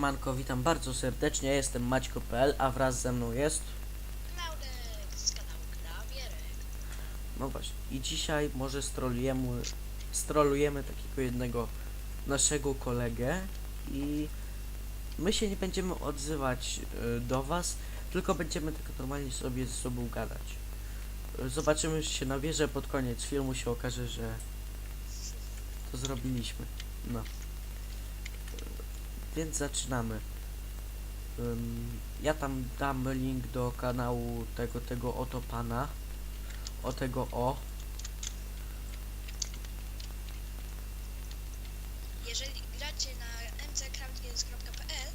Manko, witam bardzo serdecznie, jestem Maćko.pl, a wraz ze mną jest... Klaudek z kanału Klawierek. No właśnie, i dzisiaj może strolujemy, strolujemy takiego jednego naszego kolegę i my się nie będziemy odzywać y, do was, tylko będziemy tak normalnie sobie ze sobą gadać. Y, Zobaczymy się na wieżę, pod koniec filmu się okaże, że to zrobiliśmy. No. Więc zaczynamy. Ym, Ja tam dam link do kanału tego, tego oto pana. O tego o. Jeżeli gracie na mccraftgames.pl,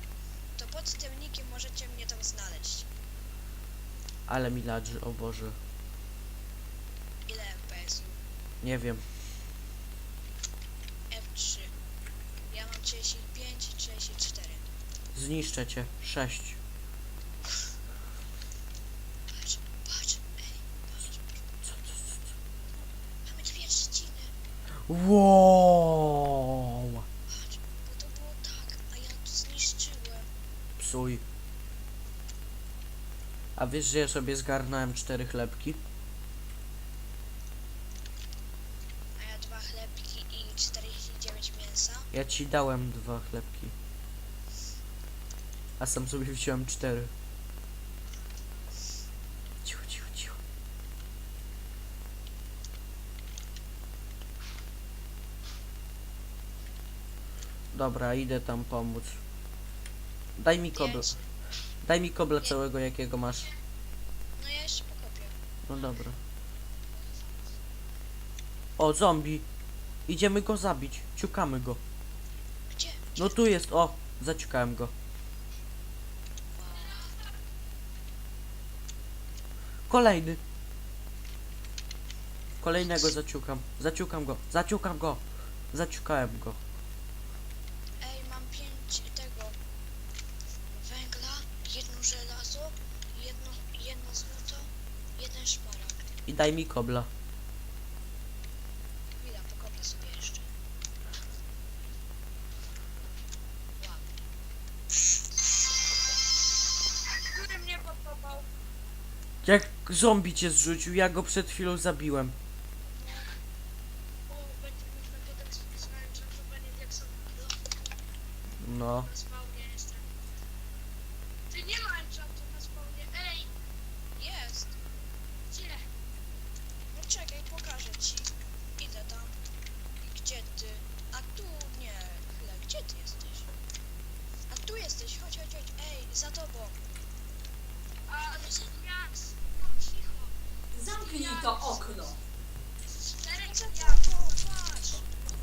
to pod tym nickiem możecie mnie tam znaleźć. Ale mi ladży, o Boże. Ile FPS-u? Nie wiem. F3. Ja mam 35 i 34. Zniszczę cię. 6. Patrz, patrz, ej, patrz. Co, co, co, Mamy dwie trzciny. Wow! Patrz, bo to było tak, a ja to zniszczyłem. Psuj. A wiesz, że ja sobie zgarnąłem cztery chlebki? A ja dwa chlebki i 49 mięsa. Ja ci dałem dwa chlebki. A sam sobie wziąłem cztery. Cicho, cicho, cicho. Dobra, idę tam pomóc. Daj mi kobla. Daj mi kobla całego jakiego masz. No ja jeszcze pokopię. No dobra. O, zombie. Idziemy go zabić. Ciukamy go. Gdzie? No tu jest, o. Zaciukałem go. Kolejny. Kolejnego zaciukam. Zaciukam go. Zaciukam go. Zaciukałem go. Ej, mam pięć tego węgla, jedno żelazo, jedno, jedno złoto, jeden szmaragd. I daj mi kobla. Chwila, pokopię sobie jeszcze. Wow. Który mnie podkopał? Jak zombie cię zrzucił, ja go przed chwilą zabiłem. Diaksowido. No. Na spawnie jestem. Ty nie ma enchantu na spawnie, ej! Jest! Gdzie? No czekaj, pokażę ci. Idę tam. Gdzie ty? A tu nie, chwilę, gdzie ty jesteś? A tu jesteś, chodź, chodź, chodź, ej, za tobą. A, no za miast. No, cicho. Zamknij to okno. Cztery ja, o, patrz.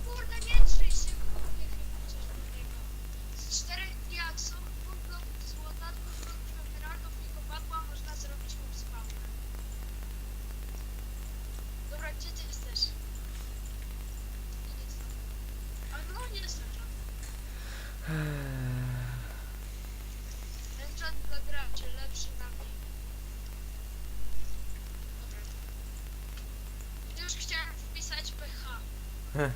Kurde, nie trzyj się, kurde, chyba coś takiego. Cztery diaksów, dwóch bloków złota, dwóch bloków emeraldów i kopadła można zrobić mob spawner. Dobra, gdzie ty jesteś? Nie jestem. A no, nie jestem tam. Enchant dla graczy, lepszy na mnie. Dobra. Już PH. Heh.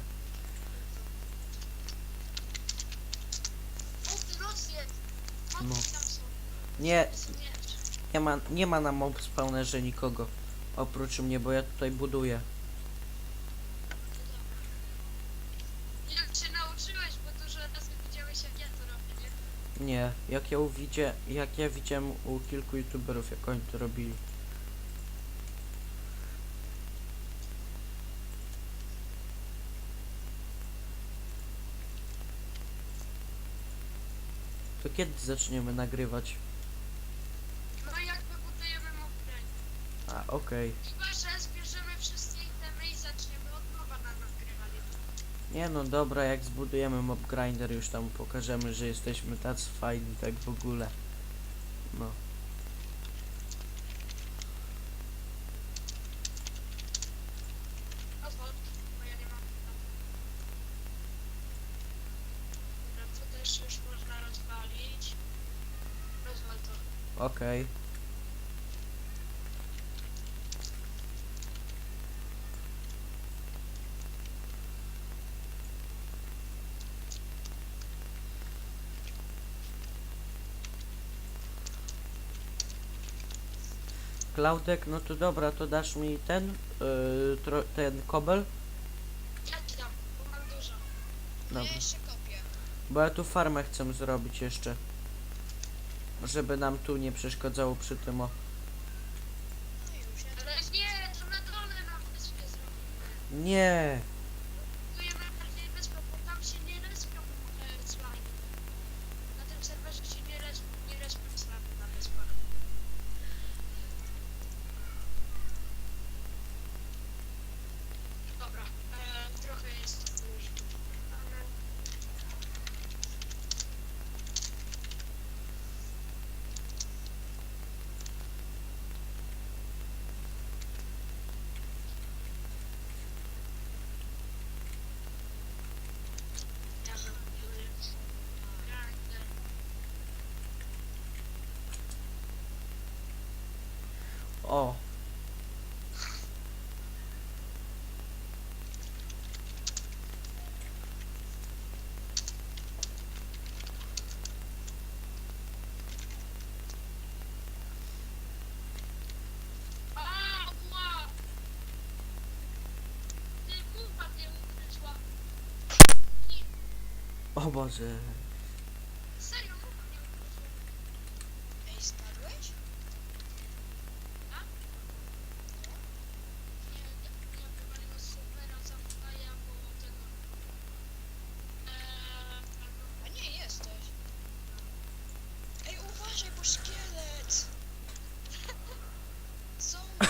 No. tam są. Nie, Są nie ma, nie ma na mob spawnerze nikogo. Oprócz mnie, bo ja tutaj buduję. Jak się nauczyłeś, bo dużo razy widziałeś jak ja to robię, nie? Nie, jak ja uwidzie, jak ja widziałem u kilku youtuberów, jak oni to robili. Kiedy zaczniemy nagrywać? No jakby budujemy mokrej. A, okej. Chyba, że zbierzemy wszystkie itemy i zaczniemy od nowa na nagrywanie. Nie no dobra, jak zbudujemy mob grinder już tam pokażemy, że jesteśmy tacy fajni, tak w ogóle. No. Okej. Klaudek, no to dobra, to dasz mi ten, yy, ten kobel, Ja ci dam, bo mam dużo. Dobra. Ja jeszcze kopię. bo ja tu farmę chcę zrobić jeszcze żeby nam tu nie przeszkadzało przy tym o. Nie, to na dole wyspie. Nie! o. O Boże.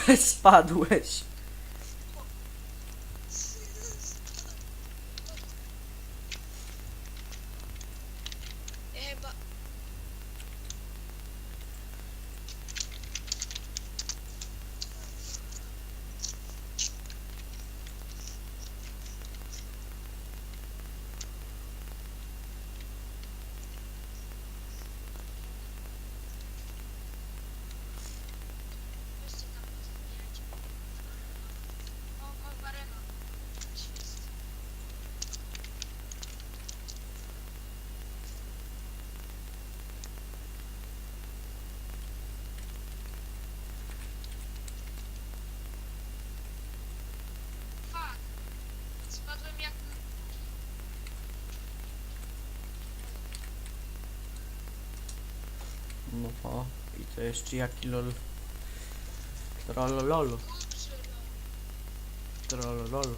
spadłeś. No o, i to jeszcze jaki lol. Trollolol. Trollolol.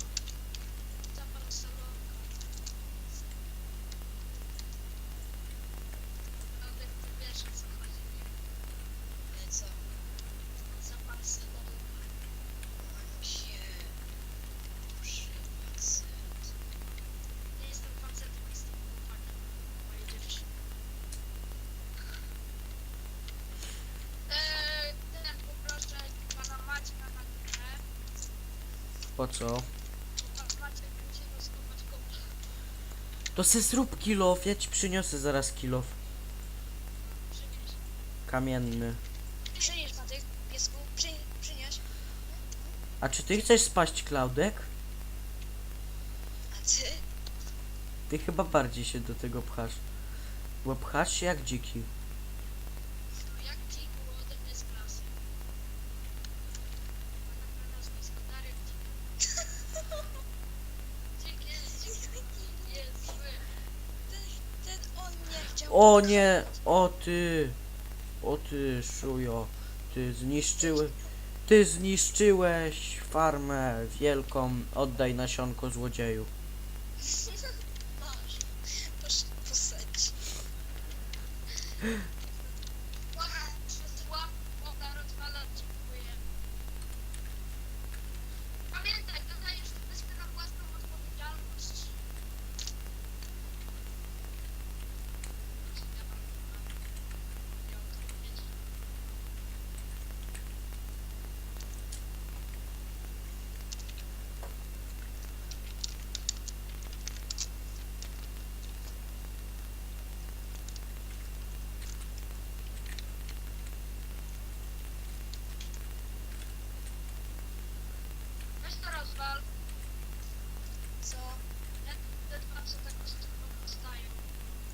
Po co? To se zrób kilof, ja ci przyniosę zaraz kilof. Kamienny. Przynieś na tych piesku, przy, przynieś. A czy ty chcesz spaść, Klaudek? A ty? Ty chyba bardziej się do tego pchasz. Bo pchasz się jak dziki. O nie! O ty! O ty, szujo! Ty zniszczyłeś... Ty zniszczyłeś farmę wielką. Oddaj nasionko złodzieju. Posadź.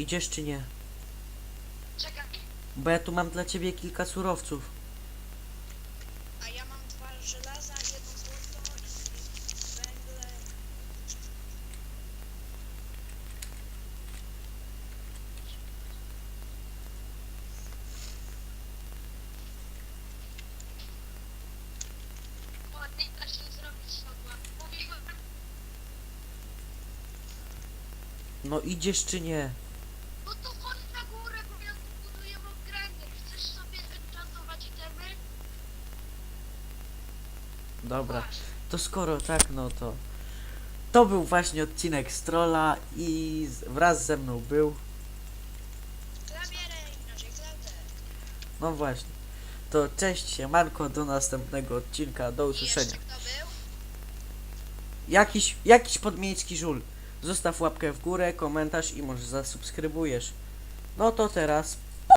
Idziesz czy nie? Czekaj. Bo ja tu mam dla ciebie kilka surowców. A ja mam dwa żelaza, jedno złoto i węgle. Ładnie da się zrobić sodła. Mówiłem, No idziesz czy nie? Dobra. To skoro tak, no to... To był właśnie odcinek z Trolla i z, wraz ze mną był... Inaczej. No właśnie. To cześć siemanko, do następnego odcinka, do I usłyszenia. jeszcze kto był? Jakiś, jakiś podmiejski żul. Zostaw łapkę w górę, komentarz i może zasubskrybujesz. No to teraz